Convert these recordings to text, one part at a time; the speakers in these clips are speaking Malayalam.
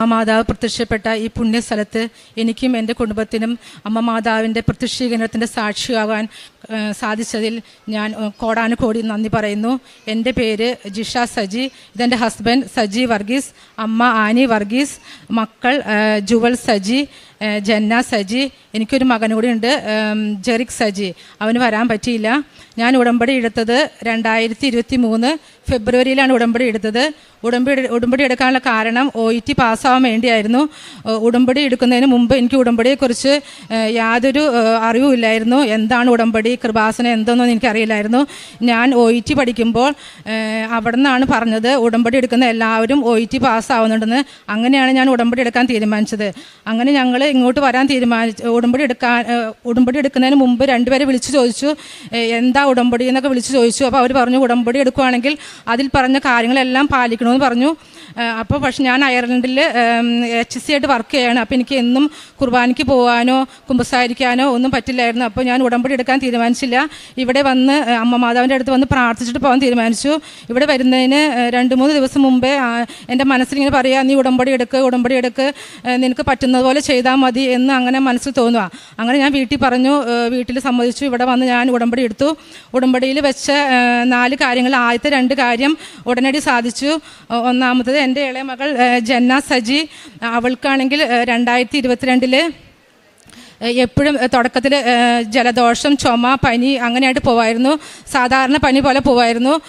ആ മാതാവ് പ്രത്യക്ഷപ്പെട്ട ഈ പുണ്യസ്ഥലത്ത് എനിക്കും എന്റെ കുടുംബത്തിനും അമ്മ മാതാവിന്റെ പ്രത്യക്ഷീകരണത്തിന്റെ സാക്ഷിയാകാൻ സാധിച്ചതിൽ ഞാൻ കോടാനുകോടി നന്ദി പറയുന്നു. എന്റെ പേര് ജിഷ സജി ഇതെന്റെ ഹസ്ബൻഡ് സജി വർഗീസ് അമ്മ ആനി വർഗീസ് മക്കൾ ജുവൽ സജി ജന്ന സജി എനിക്കൊരു മകൻ കൂടി ഉണ്ട് ജെറിക് സജി. അവന് വരാൻ പറ്റിയില്ല. ഞാൻ ഉടമ്പടി എടുത്തത് രണ്ടായിരത്തി ഇരുപത്തി മൂന്ന് ഫെബ്രുവരിയിലാണ് ഉടമ്പടി എടുത്തത്. ഉടമ്പടി ഉടമ്പടി എടുക്കാനുള്ള കാരണം ഒ ഇ ടി പാസ്സാവാൻ വേണ്ടിയായിരുന്നു. ഉടമ്പടി എടുക്കുന്നതിന് മുമ്പ് എനിക്ക് ഉടമ്പടിയെക്കുറിച്ച് യാതൊരു അറിവും അറിവുമില്ലായിരുന്നു. എന്താണ് ഉടമ്പടി കൃപാസന എന്തെന്നൊന്നും എനിക്കറിയില്ലായിരുന്നു. ഞാൻ ഒ ഇ ടി പഠിക്കുമ്പോൾ അവിടെ നിന്നാണ് പറഞ്ഞത് ഉടമ്പടി എടുക്കുന്ന എല്ലാവരും ഒ ഇ ടി പാസ്സാവുന്നുണ്ടെന്ന്. അങ്ങനെയാണ് ഞാൻ ഉടമ്പടി എടുക്കാൻ തീരുമാനിച്ചത്. അങ്ങനെ ഞങ്ങൾ ഇങ്ങോട്ട് വരാൻ തീരുമാനിച്ചു ഉടമ്പടി എടുക്കാൻ ഉടമ്പടി എടുക്കുന്നതിന് മുമ്പ് രണ്ടുപേരെ വിളിച്ചു ചോദിച്ചു എന്താ ഉടമ്പടി എന്നൊക്കെ വിളിച്ചു ചോദിച്ചു. അപ്പോൾ അവർ പറഞ്ഞു ഉടമ്പടി എടുക്കുകയാണെങ്കിൽ അതിൽ പറഞ്ഞ കാര്യങ്ങളെല്ലാം പാലിക്കണമെന്ന് പറഞ്ഞു. അപ്പോൾ പക്ഷെ ഞാൻ അയർലൻഡിൽ എച്ച് സി ആയിട്ട് വർക്ക് ചെയ്യാണ്. അപ്പോൾ എനിക്ക് എന്നും കുർബാനയ്ക്ക് പോകാനോ കുമ്പസാരിക്കാനോ ഒന്നും പറ്റില്ലായിരുന്നു. അപ്പോൾ ഞാൻ ഉടമ്പടി എടുക്കാൻ തീരുമാനിച്ചില്ല. ഇവിടെ വന്ന് അമ്മ മാതാവിന്റെ അടുത്ത് വന്ന് പ്രാർത്ഥിച്ചിട്ട് പോകാൻ തീരുമാനിച്ചു. ഇവിടെ വരുന്നതിന് രണ്ട് മൂന്ന് ദിവസം മുമ്പേ എന്റെ മനസ്സിലിങ്ങനെ പറയുക നീ ഉടമ്പടി എടുക്കുക ഉടമ്പടി എടുക്കുക നിനക്ക് പറ്റുന്നത് പോലെ ചെയ്താൽ മതി എന്ന് അങ്ങനെ മനസ്സിൽ തോന്നുക അങ്ങനെ ഞാൻ വീട്ടിൽ പറഞ്ഞു വീട്ടിൽ സമ്മതിച്ചു. ഇവിടെ വന്ന് ഞാൻ ഉടമ്പടി എടുത്തു. ഉടമ്പടിയിൽ വെച്ച നാല് കാര്യങ്ങൾ. ആദ്യത്തെ രണ്ട് കാര്യം ഉടനടി സാധിച്ചു. ഒന്നാമത്തത് എന്റെ ഇളയ മകൾ ജന്ന സജി. അവൾക്കാണെങ്കിൽ രണ്ടായിരത്തി ഇരുപത്തിരണ്ടിൽ എപ്പോഴും തുടക്കത്തിൽ ജലദോഷം ചുമ പനി അങ്ങനെയായിട്ട് പോവായിരുന്നു. സാധാരണ പനി പോലെ പോവായിരുന്നു.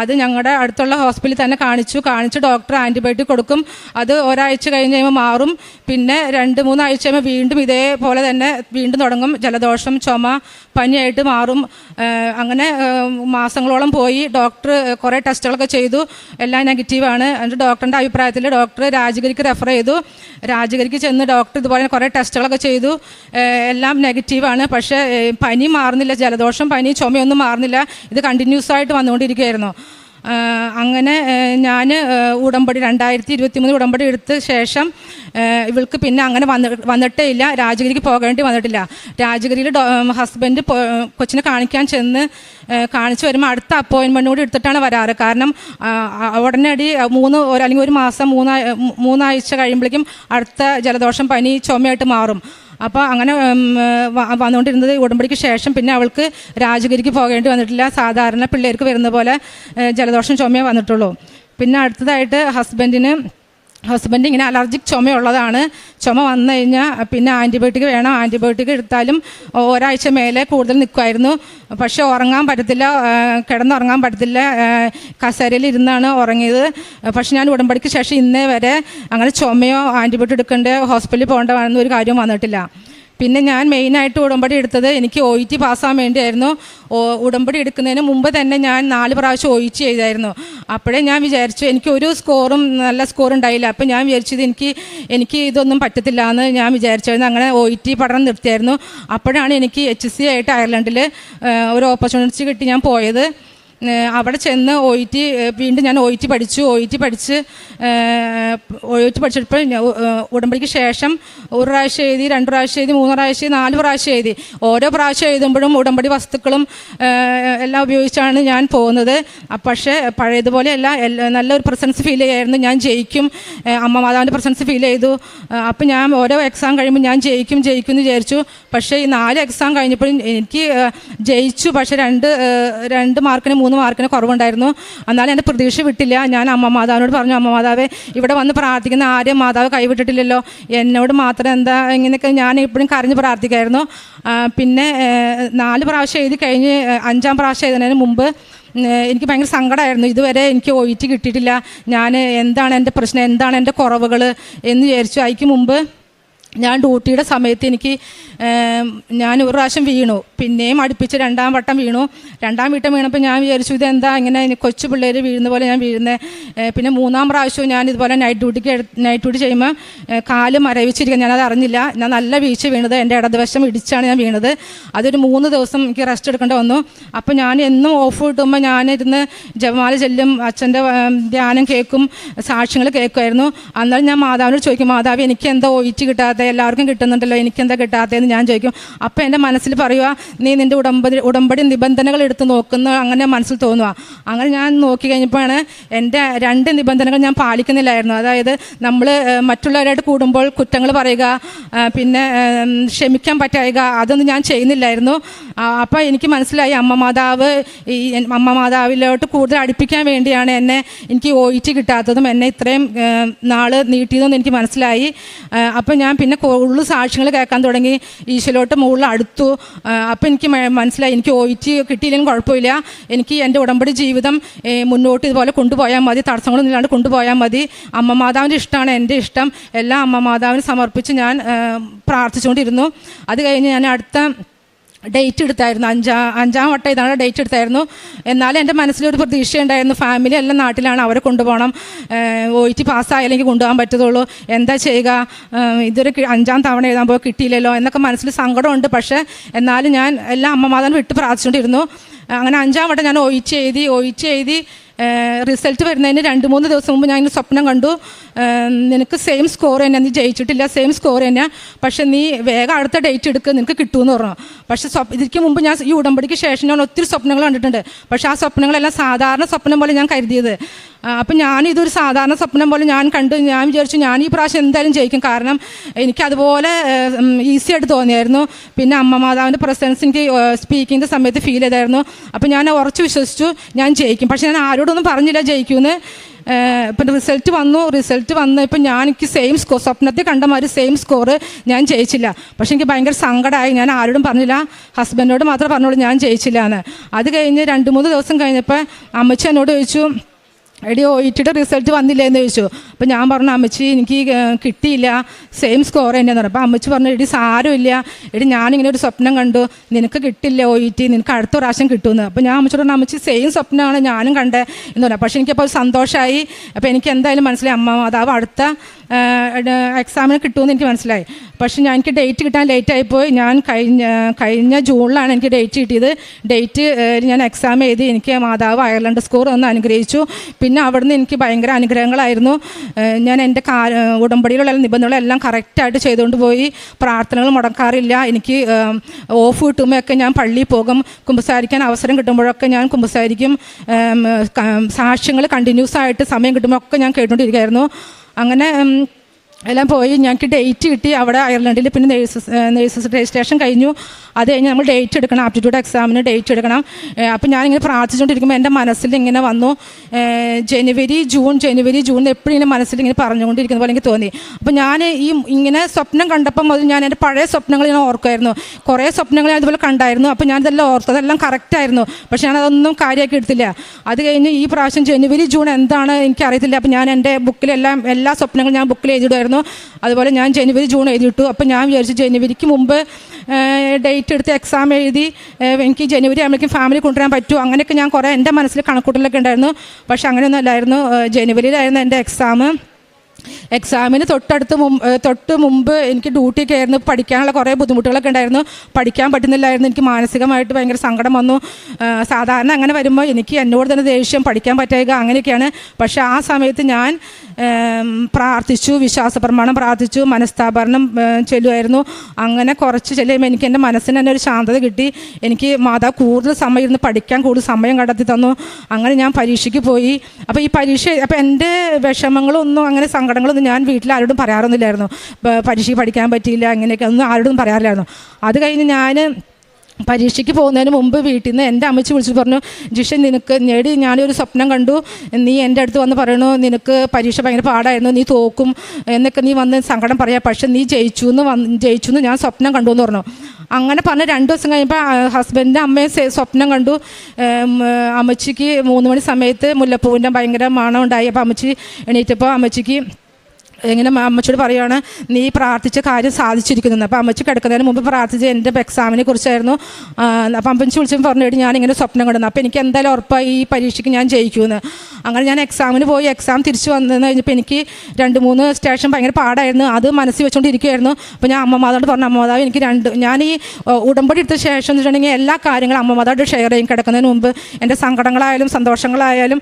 അത് ഞങ്ങളുടെ അടുത്തുള്ള ഹോസ്പിറ്റലിൽ തന്നെ കാണിച്ചു. കാണിച്ച് ഡോക്ടർ ആന്റിബയോട്ടിക് കൊടുക്കും. അത് ഒരാഴ്ച കഴിഞ്ഞ് കഴിയുമ്പോൾ മാറും. പിന്നെ രണ്ട് മൂന്നാഴ്ച കഴിയുമ്പോൾ വീണ്ടും ഇതേപോലെ തന്നെ വീണ്ടും തുടങ്ങും. ജലദോഷം ചുമ പനിയായിട്ട് മാറും. അങ്ങനെ മാസങ്ങളോളം പോയി. ഡോക്ടർ കുറേ ടെസ്റ്റുകളൊക്കെ ചെയ്തു. എല്ലാം നെഗറ്റീവാണ് എന്നിട്ട് ഡോക്ടറിന്റെ അഭിപ്രായത്തിൽ ഡോക്ടർ രാജഗിരിക്ക് റെഫർ ചെയ്തു. രാജഗിരിക്ക് ചെന്ന് ഡോക്ടർ ഇതുപോലെ കുറേ ടെസ്റ്റുകളൊക്കെ ചെയ്തു. എല്ലാം നെഗറ്റീവാണ് പക്ഷേ പനി മാറുന്നില്ല ജലദോഷം പനി ചുമയൊന്നും മാറുന്നില്ല. ഇത് കണ്ടിന്യൂസ് ആയിട്ട് വന്നുകൊണ്ടിരിക്കുകയായിരുന്നു. അങ്ങനെ ഞാൻ ഉടമ്പടി രണ്ടായിരത്തി ഇരുപത്തി മൂന്ന് ഉടമ്പടി എടുത്ത ശേഷം ഇവൾക്ക് പിന്നെ അങ്ങനെ വന്ന് വന്നിട്ടേ ഇല്ല. രാജഗിരിക്ക് പോകേണ്ടി വന്നിട്ടില്ല. രാജഗിരിയിൽ ഹസ്ബൻഡ് കൊച്ചിനെ കാണിക്കാൻ ചെന്ന് കാണിച്ചു വരുമ്പോൾ അടുത്ത അപ്പോയിൻമെന്റ് കൂടി എടുത്തിട്ടാണ് വരാറ്. കാരണം ഉടനടി മൂന്ന് അല്ലെങ്കിൽ ഒരു മാസം മൂന്നാ മൂന്നാഴ്ച കഴിയുമ്പോഴേക്കും അടുത്ത ജലദോഷം പനി ചുമയായിട്ട് മാറും. അപ്പോൾ അങ്ങനെ വന്നുകൊണ്ടിരുന്നത് ഉടമ്പടിക്ക് ശേഷം പിന്നെ അവൾക്ക് രാജഗിരിക്ക് പോകേണ്ടി വന്നിട്ടില്ല. സാധാരണ പിള്ളേർക്ക് വരുന്ന പോലെ ജലദോഷം ചുമയേ വന്നിട്ടുള്ളൂ. പിന്നെ അടുത്തതായിട്ട് ഹസ്ബൻഡിന് ഹസ്ബൻഡ് ഇങ്ങനെ അലർജിക് ചുമയുള്ളതാണ്. ചുമ വന്നു കഴിഞ്ഞാൽ പിന്നെ ആന്റിബയോട്ടിക് വേണം. ആന്റിബയോട്ടിക് എടുത്താലും ഒരാഴ്ച മേലെ കൂടുതൽ നിൽക്കുമായിരുന്നു പക്ഷേ ഉറങ്ങാൻ പറ്റത്തില്ല. കിടന്നുറങ്ങാൻ പറ്റത്തില്ല. കസേരയിൽ ഇരുന്നാണ് ഉറങ്ങിയത്. പക്ഷേ ഞാൻ ഉടമ്പടിക്ക് ശേഷം ഇന്നേ വരെ അങ്ങനെ ചുമയോ ആന്റിബയോട്ടിക് എടുക്കേണ്ട ഹോസ്പിറ്റലിൽ പോകേണ്ട ഒരു കാര്യവും വന്നിട്ടില്ല. പിന്നെ ഞാൻ മെയിനായിട്ട് ഉടമ്പടി എടുത്തത് എനിക്ക് ഒ ഇ ടി പാസ്സാൻ വേണ്ടിയായിരുന്നു. ഉടമ്പടി എടുക്കുന്നതിന് മുമ്പ് തന്നെ ഞാൻ നാല് പ്രാവശ്യം ഒ ഇ ടി ചെയ്തായിരുന്നു. അപ്പോഴേ ഞാൻ വിചാരിച്ചു എനിക്ക് ഒരു സ്കോറും നല്ല സ്കോർ ഉണ്ടായില്ല. അപ്പോൾ ഞാൻ വിചാരിച്ചത് എനിക്ക് എനിക്ക് ഇതൊന്നും പറ്റത്തില്ല എന്ന് ഞാൻ വിചാരിച്ചായിരുന്നു. അങ്ങനെ ഒ ഇ ടി പഠനം നിർത്തിയായിരുന്നു. അപ്പോഴാണ് എനിക്ക് എച്ച് സി ആയിട്ട് അയർലൻഡിൽ ഒരു ഓപ്പർച്യൂണിറ്റി കിട്ടി ഞാൻ പോയത്. അവിടെ ചെന്ന് ഒ ടി വീണ്ടും ഞാൻ ഒ ഇ ടി പഠിച്ചു. ഒ ഇ ടി പഠിച്ച് ഒ ടി പഠിച്ചപ്പോൾ ഉടമ്പടിക്ക് ശേഷം ഒരു പ്രാവശ്യം എഴുതി രണ്ട് പ്രാവശ്യം എഴുതി മൂന്ന് പ്രാവശ്യം എഴുതി നാല് പ്രാവശ്യം എഴുതി. ഓരോ പ്രാവശ്യം എഴുതുമ്പോഴും ഉടമ്പടി വസ്തുക്കളും എല്ലാം ഉപയോഗിച്ചാണ് ഞാൻ പോകുന്നത്. പക്ഷേ പഴയതുപോലെയല്ല നല്ലൊരു പ്രസൻസ് ഫീൽ ചെയ്യായിരുന്നു. ഞാൻ ജയിക്കും. അമ്മ മാതാവിന്റെ പ്രസൻസ് ഫീൽ ചെയ്തു. അപ്പം ഞാൻ ഓരോ എക്സാം കഴിയുമ്പോൾ ഞാൻ ജയിക്കും ജയിക്കും എന്ന് വിചാരിച്ചു. പക്ഷേ ഈ നാല് എക്സാം കഴിഞ്ഞപ്പോഴും എനിക്ക് ജയിച്ചു. പക്ഷേ രണ്ട് രണ്ട് മാർക്കിന് മൂന്ന് മാർക്കിന് കുറവുണ്ടായിരുന്നു. എന്നാലും എന്റെ പ്രതീക്ഷ വിട്ടില്ല ഞാൻ അമ്മ മാതാവിനോട് പറഞ്ഞു അമ്മ മാതാവേ ഇവിടെ വന്ന് പ്രാർത്ഥിക്കുന്ന ആരെയും മാതാവ് കൈവിട്ടിട്ടില്ലല്ലോ. എന്നോട് മാത്രം എന്താ ഇങ്ങനെയൊക്കെ ഞാൻ എപ്പോഴും കരഞ്ഞ് പ്രാർത്ഥിക്കായിരുന്നു. പിന്നെ നാല് പ്രാവശ്യം എഴുതി കഴിഞ്ഞ് അഞ്ചാം പ്രാവശ്യം എഴുതുന്നതിന് മുമ്പ് എനിക്ക് ഭയങ്കര സങ്കടമായിരുന്നു ഇതുവരെ എനിക്ക് ഒ ടി കിട്ടിയിട്ടില്ല. ഞാൻ എന്താണ് എന്റെ പ്രശ്നം? എന്താണ് എന്റെ കുറവുകൾ എന്ന് വിചാരിച്ചു. അതിക്ക് മുമ്പ് ഞാൻ ഡ്യൂട്ടിയുടെ സമയത്ത് എനിക്ക് ഞാൻ ഒരു പ്രാവശ്യം വീണു. പിന്നെയും അടുപ്പിച്ച് രണ്ടാം വട്ടം വീണു. രണ്ടാം വീട്ടം വീണപ്പോൾ ഞാൻ വിചാരിച്ചു ഇതെന്താ ഇങ്ങനെ കൊച്ചു പിള്ളേർ വീഴുന്ന പോലെ ഞാൻ വീഴുന്നത് പിന്നെ മൂന്നാം പ്രാവശ്യവും ഞാൻ ഇതുപോലെ നൈറ്റ് ഡ്യൂട്ടിക്ക് നൈറ്റ് ഡ്യൂട്ടി ചെയ്യുമ്പോൾ കാൽ മരവിച്ചിരിക്കുക ഞാനത് അറിഞ്ഞില്ല. ഞാൻ നല്ല വീഴ്ച വീണത് എന്റെ ഇടതുവശം ഇടിച്ചാണ് ഞാൻ വീണത്. അതൊരു മൂന്ന് ദിവസം എനിക്ക് റെസ്റ്റ് എടുക്കേണ്ടി വന്നു. അപ്പോൾ ഞാൻ എന്നും ഓഫ് കിട്ടുമ്പോൾ ഞാനിരുന്ന് ജപമാല ചെല്ലും അച്ഛന്റെ ധ്യാനം കേൾക്കും സാക്ഷ്യങ്ങൾ കേൾക്കുമായിരുന്നു. അന്നേരം ഞാൻ മാതാവിനോട് ചോദിക്കും മാതാവ് എനിക്ക് എന്താ ഒയിറ്റ് കിട്ടാത്ത കിട്ടാത്തത് എല്ലാവർക്കും കിട്ടുന്നുണ്ടല്ലോ എനിക്കെന്താ കിട്ടാത്തതെന്ന് ഞാൻ ചോദിക്കും. അപ്പോൾ എന്റെ മനസ്സിൽ പറയുക നീ നിന്റെ ഉടമ്പടി ഉടമ്പടി നിബന്ധനകൾ എടുത്ത് നോക്കുന്ന അങ്ങനെ മനസ്സിൽ തോന്നുക അങ്ങനെ ഞാൻ നോക്കി കഴിഞ്ഞപ്പോഴാണ് എന്റെ രണ്ട് നിബന്ധനകൾ ഞാൻ പാലിക്കുന്നില്ലായിരുന്നു. അതായത് നമ്മൾ മറ്റുള്ളവരായിട്ട് കൂടുമ്പോൾ കുറ്റങ്ങൾ പറയുക പിന്നെ ക്ഷമിക്കാൻ പറ്റായിക അതൊന്നും ഞാൻ ചെയ്യുന്നില്ലായിരുന്നു. അപ്പോൾ എനിക്ക് മനസ്സിലായി അമ്മ മാതാവ് ഈ അമ്മ മാതാവിലോട്ട് കൂടുതൽ അടുപ്പിക്കാൻ വേണ്ടിയാണ് എന്നെ എനിക്ക് ഒ കിട്ടാത്തതും എന്നെ ഇത്രയും നാൾ നീട്ടിയതെന്ന് എനിക്ക് മനസ്സിലായി. അപ്പോൾ ഞാൻ പിന്നെ കൂടുതൽ സാക്ഷ്യങ്ങൾ കേൾക്കാൻ തുടങ്ങി. ഈശോലോട്ട് മുകളിൽ അടുത്തു. അപ്പോൾ എനിക്ക് മനസ്സിലായി. എനിക്ക് ഒ ടി കിട്ടിയില്ലെങ്കിൽ കുഴപ്പമില്ല. എനിക്ക് എന്റെ ഉടമ്പടി ജീവിതം മുന്നോട്ട് ഇതുപോലെ കൊണ്ടുപോയാൽ മതി. തടസ്സങ്ങളൊന്നും ഇല്ലാണ്ട് കൊണ്ടുപോയാൽ മതി. അമ്മ മാതാവിന്റെ ഇഷ്ടമാണ് എന്റെ ഇഷ്ടം. എല്ലാം അമ്മ മാതാവിന് സമർപ്പിച്ച് ഞാൻ പ്രാർത്ഥിച്ചുകൊണ്ടിരുന്നു. അത് കഴിഞ്ഞ് ഞാൻ അടുത്ത ഡേറ്റ് എടുത്തായിരുന്നു. അഞ്ചാം അഞ്ചാം വട്ടം ഇതാണ് ഡേറ്റ് എടുത്തായിരുന്നു. എന്നാലും എന്റെ മനസ്സിലൊരു പ്രതീക്ഷ ഉണ്ടായിരുന്നു ഫാമിലി എല്ലാം നാട്ടിലാണ് അവരെ കൊണ്ടുപോകണം. ഒ ടി പാസ്സായാലും എനിക്ക് കൊണ്ടുപോകാൻ പറ്റത്തുള്ളൂ. എന്താ ചെയ്യുക? ഇതൊരു അഞ്ചാം തവണ എഴുതാൻ പോയി കിട്ടിയില്ലല്ലോ എന്നൊക്കെ മനസ്സിൽ സങ്കടമുണ്ട്. പക്ഷേ എന്നാലും ഞാൻ എല്ലാം അമ്മമാതാൻ വിട്ട് പ്രാർത്ഥിച്ചുകൊണ്ടിരുന്നു. അങ്ങനെ അഞ്ചാം വട്ടം ഞാൻ ഒഴിച്ച് എഴുതി ഒഴിച്ച് എഴുതി റിസൾട്ട് വരുന്നതിന് രണ്ട് മൂന്ന് ദിവസം മുമ്പ് ഞാൻ സ്വപ്നം കണ്ടു. നിനക്ക് സെയിം സ്കോർ തന്നെ. നീ ജയിച്ചിട്ടില്ല സെയിം സ്കോർ തന്നെ. പക്ഷേ നീ വേഗം അടുത്ത ഡേറ്റ് എടുക്കുക നിനക്ക് കിട്ടുമെന്ന് പറഞ്ഞു. പക്ഷേ സ്വപ് ഇതിക്ക് മുമ്പ് ഞാൻ ഈ ഉടമ്പടിക്ക് ശേഷം ഞാൻ ഒത്തിരി സ്വപ്നങ്ങൾ കണ്ടിട്ടുണ്ട്. പക്ഷേ ആ സ്വപ്നങ്ങളെല്ലാം സാധാരണ സ്വപ്നം പോലെ ഞാൻ കരുതിയത്. അപ്പം ഞാൻ ഇതൊരു സാധാരണ സ്വപ്നം പോലെ ഞാൻ കണ്ടു ഞാൻ വിചാരിച്ചു ഞാൻ ഈ പ്രാവശ്യം എന്തായാലും ജയിക്കും. കാരണം എനിക്കതുപോലെ ഈസി ആയിട്ട് തോന്നിയായിരുന്നു. പിന്നെ അമ്മ മാതാവിന്റെ പ്രസൻസ് എനിക്ക് സ്പീക്കിങ്ങിന്റെ സമയത്ത് ഫീൽ ചെയ്തായിരുന്നു. അപ്പം ഞാൻ ഉറച്ചു വിശ്വസിച്ചു ഞാൻ ജയിക്കും. പക്ഷെ ഞാൻ ആരോടൊന്നും പറഞ്ഞില്ല ജയിക്കുമെന്ന് ഇപ്പം റിസൾട്ട് വന്നു റിസൾട്ട് വന്ന് ഇപ്പം ഞാൻ എനിക്ക് സെയിം സ്കോർ സ്വപ്നത്തിൽ കണ്ട മാതിരി സെയിം സ്കോർ ഞാൻ ജയിച്ചില്ല. പക്ഷേ എനിക്ക് ഭയങ്കര സങ്കടമായി ഞാൻ ആരോടും പറഞ്ഞില്ല. ഹസ്ബൻഡിനോട് മാത്രമേ പറഞ്ഞോളൂ ഞാൻ ജയിച്ചില്ല എന്ന് അത് കഴിഞ്ഞ് രണ്ട് മൂന്ന് ദിവസം കഴിഞ്ഞപ്പോൾ അമ്മച്ചി എന്നോട് ചോദിച്ചു എടി ഒ ഇ റിസൾട്ട് വന്നില്ല എന്ന് ചോദിച്ചു. അപ്പോൾ ഞാൻ പറഞ്ഞു അമ്മച്ചി എനിക്ക് കിട്ടിയില്ല. സെയിം സ്കോർ തന്നെയെന്ന് പറഞ്ഞു. അപ്പോൾ അമ്മച്ചി പറഞ്ഞു എടി സാരമില്ല. എടി ഞാനിങ്ങനെ ഒരു സ്വപ്നം കണ്ടു. നിനക്ക് കിട്ടില്ല ഒ ഇ ടി നിനക്ക് അടുത്ത പ്രാവശ്യം കിട്ടുമെന്ന്. അപ്പോൾ ഞാൻ അമ്മച്ചി പറഞ്ഞു അമ്മച്ചി സെയിം സ്വപ്നമാണ് ഞാനും കണ്ടത് എന്ന് പറഞ്ഞു. പക്ഷേ എനിക്കപ്പോൾ സന്തോഷമായി അപ്പോൾ എനിക്ക് എന്തായാലും മനസ്സിലായി അമ്മ അതാവും അടുത്ത എക്സാമിന് കിട്ടുമെന്ന് എനിക്ക് മനസ്സിലായി. പക്ഷേ ഞാൻ എനിക്ക് ഡേറ്റ് കിട്ടാൻ ലേറ്റ് ആയിപ്പോയി. ഞാൻ കഴിഞ്ഞ കഴിഞ്ഞ ജൂണിലാണ് എനിക്ക് ഡേറ്റ് കിട്ടിയത്. ഡേറ്റ് ഞാൻ എക്സാം എഴുതി എനിക്ക് മാതാവ് അയർലൻഡ് സ്കോർ ഒന്ന് അനുഗ്രഹിച്ചു. പിന്നെ അവിടുന്ന് എനിക്ക് ഭയങ്കര അനുഗ്രഹങ്ങളായിരുന്നു. ഞാൻ എന്റെ കാ ഉടമ്പടിയിലുള്ള നിബന്ധനകളെല്ലാം കറക്റ്റായിട്ട് ചെയ്തുകൊണ്ട് പോയി. പ്രാർത്ഥനകൾ മുടക്കാറില്ല. എനിക്ക് ഓഫ് കിട്ടുമ്പോഴൊക്കെ ഞാൻ പള്ളിയിൽ പോകും. കുമ്പസാരിക്കാൻ അവസരം കിട്ടുമ്പോഴൊക്കെ ഞാൻ കുമ്പസാരിക്കും. സാക്ഷ്യങ്ങൾ കണ്ടിന്യൂസ് ആയിട്ട് സമയം കിട്ടുമ്പോഴൊക്കെ ഞാൻ കേട്ടുകൊണ്ടിരിക്കുകയായിരുന്നു. അങ്ങനെ എല്ലാം പോയി. ഞങ്ങൾക്ക് ഡേറ്റ് കിട്ടി. അവിടെ അയർലൻഡിൽ പിന്നെ നേഴ്സസ് നേഴ്സസ് രജിസ്ട്രേഷൻ കഴിഞ്ഞു. അത് കഴിഞ്ഞ് നമ്മൾ ഡേറ്റ് എടുക്കണം. ആപ്റ്റിറ്റ്യൂഡ് എക്സാമിന് ഡേറ്റ് എടുക്കണം. അപ്പം ഞാനിങ്ങനെ പ്രാർത്ഥിച്ചുകൊണ്ടിരിക്കുമ്പോൾ എന്റെ മനസ്സിൽ ഇങ്ങനെ വന്നു. ജനുവരി ജൂൺ ജനുവരി ജൂൺ എപ്പോഴും ഇങ്ങനെ മനസ്സിൽ ഇങ്ങനെ പറഞ്ഞുകൊണ്ടിരിക്കുന്ന പോലെ എനിക്ക് തോന്നി. അപ്പോൾ ഞാൻ ഈ ഇങ്ങനെ സ്വപ്നം കണ്ടപ്പോൾ മുതൽ ഞാൻ എന്റെ പഴയ സ്വപ്നങ്ങൾ ഞാൻ ഓർക്കുമായിരുന്നു കുറേ സ്വപ്നങ്ങൾ ഞാൻ ഇതുപോലെ കണ്ടായിരുന്നു. അപ്പോൾ ഞാൻ ഇതെല്ലാം ഓർത്തു അതെല്ലാം കറക്റ്റായിരുന്നു പക്ഷേ ഞാൻ അതൊന്നും കാര്യമാക്കി എടുത്തില്ല. അത് കഴിഞ്ഞ് ഈ പ്രാവശ്യം ജനുവരി ജൂൺ എന്താണ് എനിക്കറിയത്തില്ല. അപ്പോൾ ഞാൻ എന്റെ ബുക്കിലെല്ലാം എല്ലാ സ്വപ്നങ്ങളും ഞാൻ ബുക്കിൽ എഴുതിയിടുമായിരുന്നു അതുപോലെ ഞാൻ ജനുവരി ജൂൺ എഴുതിയിട്ടു. അപ്പോൾ ഞാൻ വിചാരിച്ചു ജനുവരിക്ക് മുമ്പ് ഡേറ്റ് എടുത്ത് എക്സാം എഴുതി എനിക്ക് ജനുവരി ആകുമ്പോഴേക്കും ഫാമിലി കൊണ്ടുവരാൻ പറ്റുമോ അങ്ങനെയൊക്കെ ഞാൻ കുറേ എന്റെ മനസ്സിൽ കണക്കൂട്ടലൊക്കെ ഉണ്ടായിരുന്നു. പക്ഷെ അങ്ങനെയൊന്നും അല്ലായിരുന്നു. ജനുവരിയിലായിരുന്നു എന്റെ എക്സാം എക്സാമിന് തൊട്ടടുത്ത് മുമ്പ് തൊട്ട് മുമ്പ് എനിക്ക് ഡ്യൂട്ടിയൊക്കെ ആയിരുന്നു. പഠിക്കാനുള്ള കുറേ ബുദ്ധിമുട്ടുകളൊക്കെ ഉണ്ടായിരുന്നു. പഠിക്കാൻ പറ്റുന്നില്ലായിരുന്നു. എനിക്ക് മാനസികമായിട്ട് ഭയങ്കര സങ്കടം വന്നു. സാധാരണ അങ്ങനെ വരുമ്പോൾ എനിക്ക് എന്നോട് തന്നെ ദേഷ്യം പഠിക്കാൻ പറ്റുക അങ്ങനെയൊക്കെയാണ്. പക്ഷേ ആ സമയത്ത് ഞാൻ പ്രാർത്ഥിച്ചു വിശ്വാസ പ്രമാണം പ്രാർത്ഥിച്ചു മനസ്താപരണം ചെല്ലുമായിരുന്നു അങ്ങനെ കുറച്ച് ചെല്ലുമ്പോൾ എനിക്ക് എന്റെ മനസ്സിന് തന്നെ ഒരു ശാന്തത കിട്ടി. എനിക്ക് മാതാവ് കൂടുതൽ സമയം ഇരുന്ന് പഠിക്കാൻ കൂടുതൽ സമയം കണ്ടെത്തി തന്നു. അങ്ങനെ ഞാൻ പരീക്ഷയ്ക്ക് പോയി. അപ്പോൾ ഈ പരീക്ഷ അപ്പോൾ എന്റെ വിഷമങ്ങളൊന്നും അങ്ങനെ സങ്കടങ്ങളൊന്നും ഞാൻ വീട്ടിൽ ആരോടും പറയാറൊന്നുമില്ലായിരുന്നു. പരീക്ഷയ്ക്ക് പഠിക്കാൻ പറ്റിയില്ല അങ്ങനെയൊക്കെ ഒന്നും ആരോടും പറയാറില്ലായിരുന്നു. അത് കഴിഞ്ഞ് ഞാൻ പരീക്ഷയ്ക്ക് പോകുന്നതിന് മുമ്പ് വീട്ടിൽ നിന്ന് എന്റെ അമ്മച്ചി വിളിച്ചു പറഞ്ഞു ജിഷൻ നിനക്ക് നേടി ഞാനൊരു സ്വപ്നം കണ്ടു. നീ എന്റെ അടുത്ത് വന്ന് പറയണു നിനക്ക് പരീക്ഷ ഭയങ്കര പാടായിരുന്നു നീ തോക്കും എന്നൊക്കെ നീ വന്ന് സങ്കടം പറയാം. പക്ഷെ നീ ജയിച്ചു എന്ന് വന്ന് ജയിച്ചു എന്ന് ഞാൻ സ്വപ്നം കണ്ടു എന്ന് പറഞ്ഞു. അങ്ങനെ പറഞ്ഞ രണ്ട് ദിവസം കഴിയുമ്പോൾ ഹസ്ബൻഡിന്റെ അമ്മയെ സ്വപ്നം കണ്ടു. അമ്മച്ചിക്ക് മൂന്ന് മണി സമയത്ത് മുല്ലപ്പൂവിന്റെ ഭയങ്കര മണം ഉണ്ടായി. അപ്പോൾ അമ്മച്ചി എണീറ്റപ്പോൾ അമ്മച്ചിക്ക് ഇങ്ങനെ അമ്മച്ചോട് പറയുവാണ് നീ പ്രാർത്ഥിച്ച കാര്യം സാധിച്ചിരിക്കുന്നു. അപ്പോൾ അമ്മച്ചി കിടക്കുന്നതിന് മുമ്പ് പ്രാർത്ഥിച്ച എന്റെ എക്സാമിനെ കുറിച്ചായിരുന്നു. അപ്പം അമ്മച്ചി വിളിച്ചപ്പോൾ പറഞ്ഞു ഞാൻ ഇങ്ങനെ സ്വപ്നം കണ്ടു. അപ്പോൾ എനിക്ക് എന്തായാലും ഉറപ്പായി ഈ പരീക്ഷയ്ക്ക് ഞാൻ ജയിക്കുമെന്ന് അങ്ങനെ ഞാൻ എക്സാമിന് പോയി. എക്സാം തിരിച്ചു വന്നു കഴിഞ്ഞപ്പോൾ എനിക്ക് രണ്ട് മൂന്ന് സ്റ്റേഷൻ ഭയങ്കര പാടായിരുന്നു. അത് മനസ്സിൽ വെച്ചുകൊണ്ടിരിക്കുകയായിരുന്നു അപ്പോൾ ഞാൻ അമ്മമാതോട് പറഞ്ഞു അമ്മമാതാവ് എനിക്ക് രണ്ട് ഞാൻ ഈ ഉടമ്പടി എടുത്ത ശേഷം വെച്ചിട്ടുണ്ടെങ്കിൽ എല്ലാ കാര്യങ്ങളും അമ്മമാതോട് ഷെയർ ചെയ്യും കിടക്കുന്നതിന് മുമ്പ്. എന്റെ സങ്കടങ്ങളായാലും സന്തോഷങ്ങളായാലും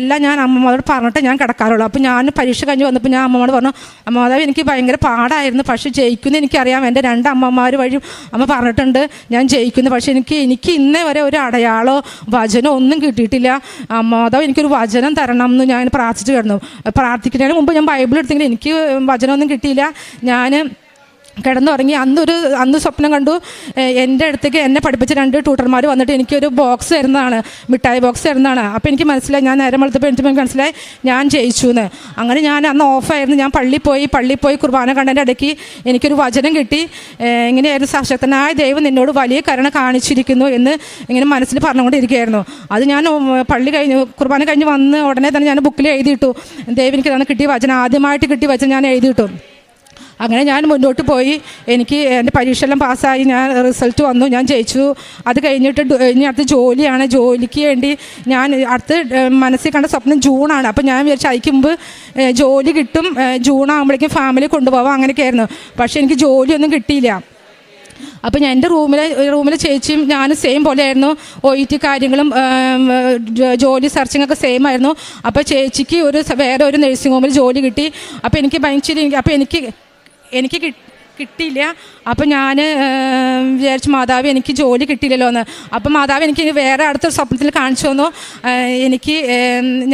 എല്ലാം ഞാൻ അമ്മമാരോട് പറഞ്ഞിട്ട് ഞാൻ കിടക്കാറുള്ളൂ. അപ്പോൾ ഞാൻ പരീക്ഷ കഴിഞ്ഞ് വന്നപ്പോൾ ഞാൻ അമ്മമാരോട് അമ്മയോട് പറഞ്ഞു മാതാവ് എനിക്ക് ഭയങ്കര പാടായിരുന്നു. പക്ഷെ ജയിക്കുന്നു എനിക്കറിയാം. എന്റെ രണ്ട് അമ്മമാർ വഴി അമ്മ പറഞ്ഞിട്ടുണ്ട്. ഞാൻ ജയിക്കുന്നു. പക്ഷേ എനിക്ക് എനിക്ക് ഇന്നേ വരെ ഒരു അടയാളോ വചനോ ഒന്നും കിട്ടിയിട്ടില്ല. മാതാവ് എനിക്കൊരു വചനം തരണം എന്ന് ഞാൻ പ്രാർത്ഥിച്ചു കിടന്നു. പ്രാർത്ഥിക്കുന്നതിന് മുമ്പ് ഞാൻ ബൈബിൾ എടുത്തെങ്കിൽ എനിക്ക് വചനമൊന്നും കിട്ടിയില്ല. ഞാൻ കിടന്നുറങ്ങി അന്നൊരു അന്ന് സ്വപ്നം കണ്ടു. എന്റെ അടുത്തേക്ക് എന്നെ പഠിപ്പിച്ച രണ്ട് ട്യൂട്ടർമാർ വന്നിട്ട് എനിക്കൊരു ബോക്സ് തരുന്നതാണ്. മിഠായി ബോക്സ് തരുന്നതാണ്. അപ്പോൾ എനിക്ക് മനസ്സിലായി ഞാൻ നേരം വെളുത്തപ്പോൾ എനിക്ക് മനസ്സിലായി ഞാൻ ജയിച്ചു എന്ന് അങ്ങനെ ഞാൻ അന്ന് ഓഫായിരുന്നു ഞാൻ പള്ളി പോയി പള്ളി പോയി കുർബാന കണ്ടതിന്റെ ഇടയ്ക്ക് എനിക്കൊരു വചനം കിട്ടി. ഇങ്ങനെയായിരുന്നു സശക്തനായ ദൈവം നിന്നോട് വലിയ കരുണ കാണിച്ചിരിക്കുന്നു എന്ന് ഇങ്ങനെ മനസ്സിൽ പറഞ്ഞുകൊണ്ടിരിക്കുകയായിരുന്നു. അത് ഞാൻ പള്ളി കഴിഞ്ഞു കുർബാന കഴിഞ്ഞ് വന്ന് ഉടനെ തന്നെ ഞാൻ ബുക്കിൽ എഴുതിയിട്ടു. ദൈവം എനിക്ക് തന്നെ കിട്ടിയ വചനം ആദ്യമായിട്ട് കിട്ടിയ വചനം ഞാൻ എഴുതിയിട്ടു. അങ്ങനെ ഞാൻ മുന്നോട്ട് പോയി. എനിക്ക് എന്റെ പരീക്ഷയെല്ലാം പാസ്സായി. ഞാൻ റിസൾട്ട് വന്നു. ഞാൻ ജയിച്ചു. അത് കഴിഞ്ഞിട്ട് ഇനി അടുത്ത ജോലിയാണ്. ജോലിക്ക് വേണ്ടി ഞാൻ അടുത്ത് മനസ്സിൽ കണ്ട സ്വപ്നം ജൂണാണ്. അപ്പോൾ ഞാൻ വിചാരിച്ചു അയക്കുമ്പ് ജോലി കിട്ടും. ജൂൺ ആകുമ്പോഴേക്കും ഫാമിലി കൊണ്ടുപോകാം അങ്ങനെയൊക്കെ ആയിരുന്നു പക്ഷേ എനിക്ക് ജോലിയൊന്നും കിട്ടിയില്ല. അപ്പം ഞാൻ എന്റെ റൂമിലെ റൂമിലെ ചേച്ചിയും ഞാനും സെയിം പോലെയായിരുന്നു. ഒ ഇ ടി കാര്യങ്ങളും ജോലി സെർച്ചിങ് ഒക്കെ സെയിം ആയിരുന്നു. അപ്പോൾ ചേച്ചിക്ക് ഒരു വേറെ ഒരു നഴ്സിംഗ് ഹോമിൽ ജോലി കിട്ടി. അപ്പോൾ എനിക്ക് ഭയങ്കര അപ്പോൾ എനിക്ക് എനിക്ക് കിട്ടിയില്ല. അപ്പം ഞാൻ വിചാരിച്ചു മാതാവ് എനിക്ക് ജോലി കിട്ടിയില്ലല്ലോ എന്ന് അപ്പം മാതാവ് എനിക്ക് വേറെ അടുത്തൊരു സ്വപ്നത്തിൽ കാണിച്ചു തന്നു. എനിക്ക്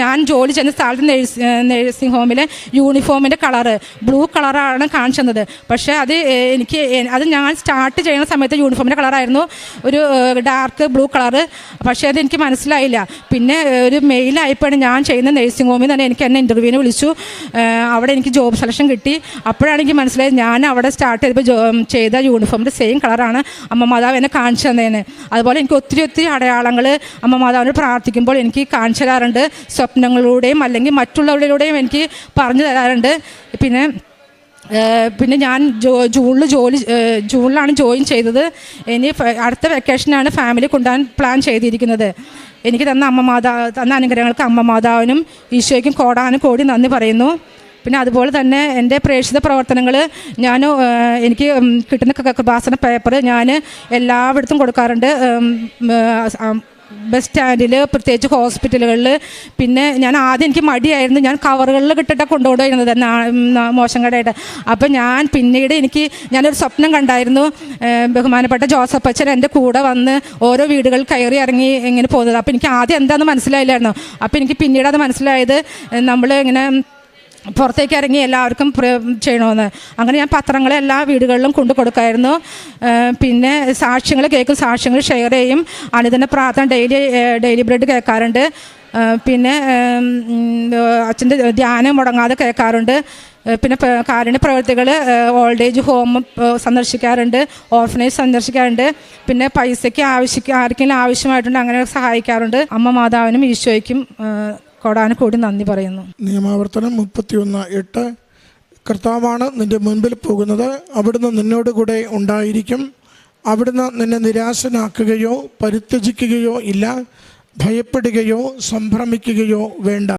ഞാൻ ജോലി ചെയ്യുന്ന സ്ഥലത്ത് നേഴ്സ് നേഴ്സിംഗ് ഹോമിലെ യൂണിഫോമിന്റെ കളറ് ബ്ലൂ കളറാണ് കാണിച്ചു തന്നത്. പക്ഷേ അത് എനിക്ക് അത് ഞാൻ സ്റ്റാർട്ട് ചെയ്യുന്ന സമയത്ത് യൂണിഫോമിന്റെ കളറായിരുന്നു. ഒരു ഡാർക്ക് ബ്ലൂ കളറ്. പക്ഷേ അത് എനിക്ക് മനസ്സിലായില്ല. പിന്നെ ഒരു മെയിലായപ്പോഴാണ് ഞാൻ ചെയ്യുന്ന നേഴ്സിംഗ് ഹോമിൽ തന്നെ എനിക്ക് എന്നെ ഇന്റർവ്യൂവിന് വിളിച്ചു. അവിടെ എനിക്ക് ജോബ് സെലക്ഷൻ കിട്ടി. അപ്പോഴാണ് എനിക്ക് മനസ്സിലായത് ഞാൻ അവിടെ സ്റ്റാർട്ട് ചെയ്തപ്പോൾ ജോ ചെയ്ത യൂണിഫോമിന്റെ സെയിം കളറാണ് അമ്മ മാതാവ് എന്നെ കാണിച്ചു തന്നേന്. അതുപോലെ എനിക്ക് ഒത്തിരി ഒത്തിരി അടയാളങ്ങൾ അമ്മ മാതാവിനോട് പ്രാർത്ഥിക്കുമ്പോൾ എനിക്ക് കാണിച്ചു തരാറുണ്ട്. സ്വപ്നങ്ങളിലൂടെയും അല്ലെങ്കിൽ മറ്റുള്ളവരിലൂടെയും എനിക്ക് പറഞ്ഞു തരാറുണ്ട്. പിന്നെ പിന്നെ ഞാൻ ജോ ജൂണിൽ ജോലി ജൂണിലാണ് ജോയിൻ ചെയ്തത്. ഇനി അടുത്ത വെക്കേഷനാണ് ഫാമിലി കൊണ്ടുപോകാൻ പ്ലാൻ ചെയ്തിരിക്കുന്നത്. എനിക്ക് തന്ന അമ്മ മാതാ തന്ന അനുഗ്രഹങ്ങൾക്ക് അമ്മ മാതാവിനും ഈശോയ്ക്കും കോടാനും കോടി നന്ദി പറയുന്നു. പിന്നെ അതുപോലെ തന്നെ എന്റെ പ്രേക്ഷിത പ്രവർത്തനങ്ങൾ ഞാൻ എനിക്ക് കിട്ടുന്ന കൃപാസന പേപ്പർ ഞാൻ എല്ലായിടത്തും കൊടുക്കാറുണ്ട്. ബസ് സ്റ്റാൻഡിൽ പ്രത്യേകിച്ച് ഹോസ്പിറ്റലുകളിൽ. പിന്നെ ഞാൻ ആദ്യം എനിക്ക് മടിയായിരുന്നു. ഞാൻ കവറുകളിൽ കിട്ടിട്ട് കൊണ്ടുപോയിരുന്നത് മോശം കടയായിട്ട്. അപ്പം ഞാൻ പിന്നീട് എനിക്ക് ഞാനൊരു സ്വപ്നം കണ്ടായിരുന്നു. ബഹുമാനപ്പെട്ട ജോസഫ് അച്ഛൻ എന്റെ കൂടെ വന്ന് ഓരോ വീടുകളിൽ കയറി ഇറങ്ങി ഇങ്ങനെ പോകുന്നത്. അപ്പോൾ എനിക്ക് ആദ്യം എന്താണെന്ന് മനസ്സിലായില്ലായിരുന്നു. അപ്പോൾ എനിക്ക് പിന്നീട് അത് മനസ്സിലായത് നമ്മൾ ഇങ്ങനെ പുറത്തേക്ക് ഇറങ്ങി എല്ലാവർക്കും ചെയ്യണമെന്ന് അങ്ങനെ ഞാൻ പത്രങ്ങൾ എല്ലാ വീടുകളിലും കൊണ്ടു കൊടുക്കായിരുന്നു. പിന്നെ സാക്ഷ്യങ്ങൾ കേൾക്കും സാക്ഷ്യങ്ങൾ ഷെയർ ചെയ്യും. അനുദിന പ്രാർത്ഥന ഡെയിലി ഡെയിലി ബ്രെഡ് കേൾക്കാറുണ്ട്. പിന്നെ അച്ഛന്റെ ധ്യാനം മുടങ്ങാതെ കേൾക്കാറുണ്ട്. പിന്നെ കാരുണ്യ പ്രവർത്തികൾ ഓൾഡ് ഏജ് ഹോം സന്ദർശിക്കാറുണ്ട്. ഓർഫനേജ് സന്ദർശിക്കാറുണ്ട്. പിന്നെ പൈസയ്ക്ക് ആവശ്യം ആർക്കെങ്കിലും ആവശ്യമായിട്ടുണ്ട് അങ്ങനെ സഹായിക്കാറുണ്ട്. അമ്മ മാതാവിനും ഈശോയ്ക്കും കോടാനുകൂടി നന്ദി പറയുന്നു. നിയമാവർത്തനം മുപ്പത്തിയൊന്ന് എട്ട്. കർത്താവാണ് നിന്റെ മുൻപിൽ പോകുന്നത്. അവിടുന്ന് നിന്നോട് കൂടെ ഉണ്ടായിരിക്കും. അവിടുന്ന് നിന്നെ നിരാശനാക്കുകയോ പരിത്യജിക്കുകയോ ഇല്ല. ഭയപ്പെടുകയോ സംഭ്രമിക്കുകയോ വേണ്ട.